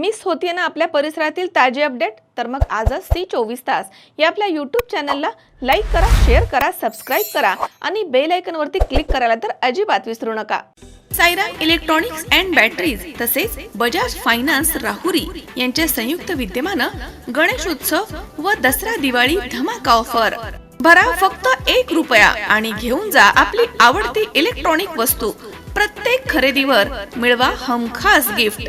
Miss होतीये ना आपल्या परिसरातील ताजे अपडेट? तर मग आजच सी चोवीस तास. या आपल्या यूट्यूब चॅनलला लाईक करा शेअर करा सबस्क्राईब करा आणि बेल आयकॉनवरती क्लिक करायला तर अजिबात विसरू नका. सायरा इलेक्ट्रॉनिक्स अँड बॅटरीज तसेच बजाज फायनान्स राहुरी यांच्या संयुक्त विद्यमानं गणेशोत्सव व दसरा दिवाळी धमाका ऑफर भरा फक्त एक रुपया आणि घेऊन जा आपली आवडती इलेक्ट्रॉनिक वस्तू. प्रत्येक खरेदीवर मिळवा हमखास गिफ्ट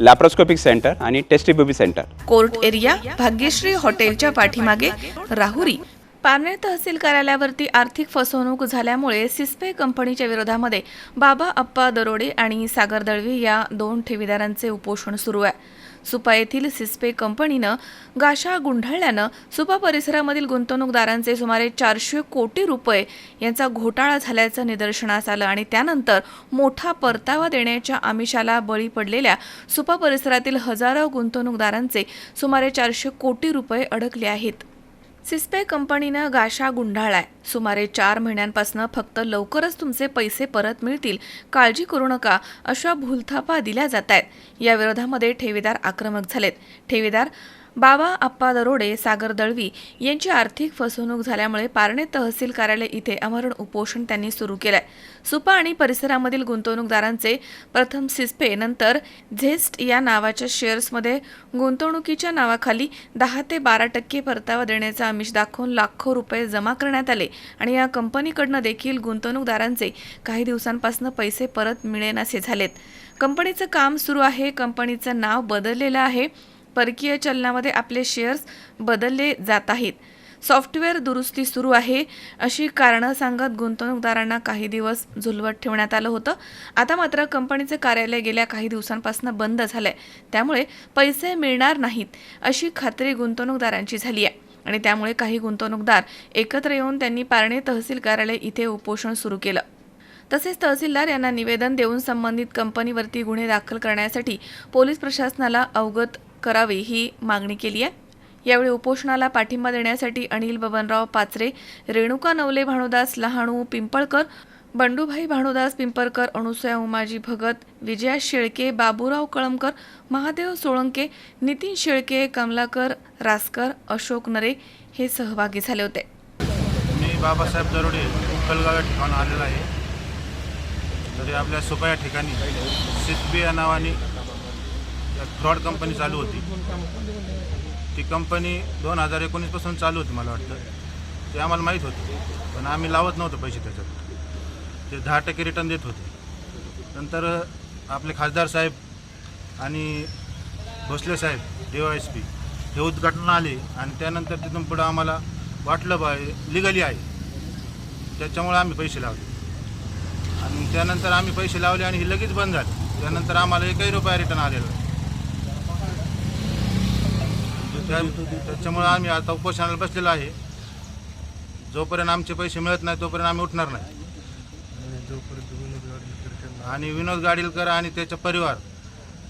लॅप्रोस्कोपिक सेंटर आणि test tube baby centre court area Bhagyashree हॉटेलच्या पाठीमागे राहुरी. पारनेर तहसील कार्यालयावरती आर्थिक फसवणूक झाल्यामुळे सिस्पे कंपनीच्या विरोधामध्ये बाबा अप्पा दरोडे आणि सागर दळवी या दोन ठेवीदारांचे उपोषण सुरू आहे. सुपा येथील सिस्पे कंपनीनं गाशा गुंढाळल्यानं सुपा परिसरामधील गुंतवणूकदारांचे सुमारे चारशे कोटी रुपये यांचा घोटाळा झाल्याचं निदर्शनास आलं आणि त्यानंतर मोठा परतावा देण्याच्या आमिषाला बळी पडलेल्या सुपा परिसरातील हजारो गुंतवणूकदारांचे सुमारे चारशे कोटी रुपये अडकले आहेत. सिस्पे कंपनीनं गाशा गुंढाळाय सुमारे चार महिन्यांपासून फक्त लवकरच तुमचे पैसे परत मिळतील. काळजी करू नका अशा भूलथापा दिल्या जात आहेत या विरोधामध्ये ठेवीदार आक्रमक झालेत. ठेवीदार बाबा आप्पा दरोडे सागर दळवी यांची आर्थिक फसवणूक झाल्यामुळे पारणे तहसील कार्यालय इथे अमरण उपोषण त्यांनी सुरू केलंय. सुपा आणि परिसरामधील गुंतवणूकदारांचे प्रथम सिस्पे नंतर झेस्ट या नावाच्या शेअर्समध्ये गुंतवणुकीच्या नावाखाली दहा ते बारा टक्के परतावा देण्याचा आमिष दाखवून लाखो रुपये जमा करण्यात आले आणि या कंपनीकडनं देखील गुंतवणूकदारांचे काही दिवसांपासून पैसे परत मिळेनासे झालेत. कंपनीचं काम सुरू आहे कंपनीचं नाव बदललेलं आहे. परकीय चलनामध्ये आपले शेअर्स बदलले जात आहेत. सॉफ्टवेअर दुरुस्ती सुरू आहे. अशी कारणं सांगत गुंतवणूकदारांना काही दिवस झुलवत ठेवण्यात आलं होतं. आता मात्र कंपनीचे कार्यालय गेल्या काही दिवसांपासून बंद झालंय. त्यामुळे पैसे मिळणार नाहीत अशी खात्री गुंतवणूकदारांची झाली आहे. आणि त्यामुळे काही गुंतवणूकदार एकत्र येऊन त्यांनी पारणे तहसील कार्यालय इथे उपोषण सुरू केलं. तसेच तहसीलदार यांना निवेदन देऊन संबंधित कंपनीवरती गुन्हे दाखल करण्यासाठी पोलीस प्रशासनाला अवगत करावे ही मागणी केली आहे. यावेळी उपोषणाला पाठिंबा देण्यासाठी अनिल बबनराव पाचरे रेणुका नवले भानुदास लहाणू पिंपळकर बंडूभाई भानुदास पिंपळकर अणुसया उमाजी भगत विजया शेळके बाबूराव कळमकर महादेव सोळंके नितीन शेळके कमलाकर रासकर अशोक नरे हे सहभागी झाले होते. मी बाबासाहेब दरोडे कलगाव या ठिकाणी आलेला आहे. तरी आपल्या सोपा या ठिकाणी सिद्बी या नावाने फ्रॉड कंपनी चालू होती. ती कंपनी दोन हजार एकोणीसपासून चालू होती मला वाटतं. ते आम्हाला माहीत होतं. पण आम्ही लावत नव्हतो पैसे त्याच्यात. ते दहा टक्के रिटर्न देत होते. नंतर आपले खासदार साहेब आणि भोसले साहेब डी वाय एस पी हे उद्घाटन आले आणि त्यानंतर तिथून पुढं आम्हाला वाटलं बा लिगली आहे. त्याच्यामुळे आम्ही पैसे लावले. आणि त्यानंतर आम्ही पैसे लावले आणि हे लगेच बंद झाले. त्यानंतर आम्हाला एकही रुपया रिटर्न आलेला नाही. त्या त्याच्यामुळे आम्ही आता उपोषणाला बसलेलो आहे. जोपर्यंत आमचे पैसे मिळत नाही तोपर्यंत आम्ही उठणार नाही. आणि विनोद गाडीलकर आणि त्याचा परिवार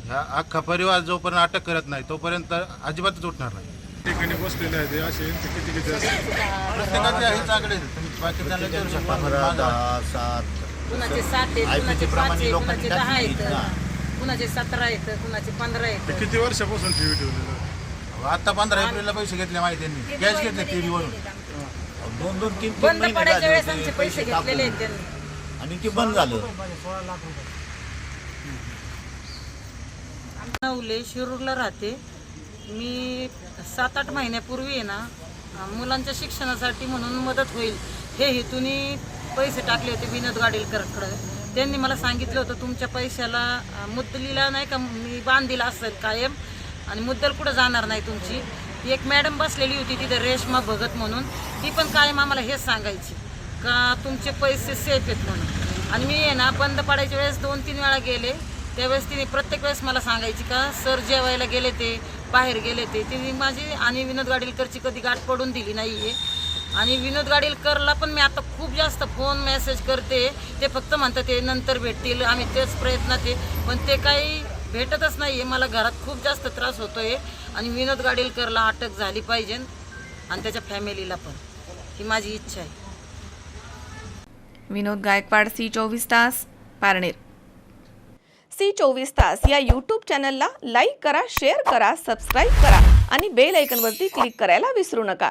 ह्या अख्खा परिवार जोपर्यंत अटक करत नाही तोपर्यंत अजिबातच उठणार नाही. ठिकाणी बसलेले आहेत असे यांचे किती किती असतात प्रत्येकाचे हेच आकडे आहेत. तुम्ही बाकीच्यांना विचारू शकता. पंधरा माझा- दहा सात. कुणाचे सात आहेत IPC कुणाचे पाच दहा आहेत. सतरा आहेत कुणाचे पंधरा आहेत. किती वर्षापासून टीव्ही ठेवलेलं आता पंधरा एप्रिलला पैसे घेतले माहिती त्यांनी. कॅश घेतले टी व्हीवरून दोन दोन तीन तीन बंद महिने पडायच्या वेळेस पैसे. घेतलेले आहेत त्यांनी. आणि ते बंद झालं. नवले शिरूरला राहते. मी सात आठ महिन्यापूर्वी आहे ना अं, मुलांच्या शिक्षणासाठी म्हणून मदत होईल हे हेतूने पैसे टाकले होते विनोद गाडीलकरकडे. त्यांनी मला सांगितलं होतं तुमच्या पैशाला अं, मुद्दलीला नाही का मी बांधीला असेल कायम आणि मुद्दल कुठं जाणार नाही तुमची. ती एक मॅडम बसलेली होती तिथं रेशमा भगत म्हणून. ती पण कायम आम्हाला हेच सांगायची का तुमचे पैसे सेफ आहेत म्हणून. आणि मी आहे ना बंद पडायच्या वेळेस दोन तीन वेळा गेले. त्यावेळेस तिने प्रत्येक वेळेस मला सांगायची का सर जेवायला गेले ते बाहेर गेले ते. तिने माझी आणि विनोद गाडीलकरची कधी गाठ पडून दिली नाही आहे आणि विनोद गाडीलकरला पण मी आता खूप जास्त फोन मेसेज करते. ते फक्त म्हणतात ते नंतर भेटतील आम्ही तेच प्रयत्न ते. पण ते काही भेटतच नाही आहे मला घरात खूप जास्त त्रास होतो आहे आणि विनोद गाडीलकरला अटक झाली पाहिजे. आणि त्याच्या फॅमिलीला पण. ही माझी इच्छा आहे. विनोद गायकवाड सी चोवीस तास पारनेर. सी चोवीस तास या यूट्यूब चॅनलला लाईक करा शेअर करा सबस्क्राईब करा. आणि बेल ऐकनवरती क्लिक करायला विसरू नका.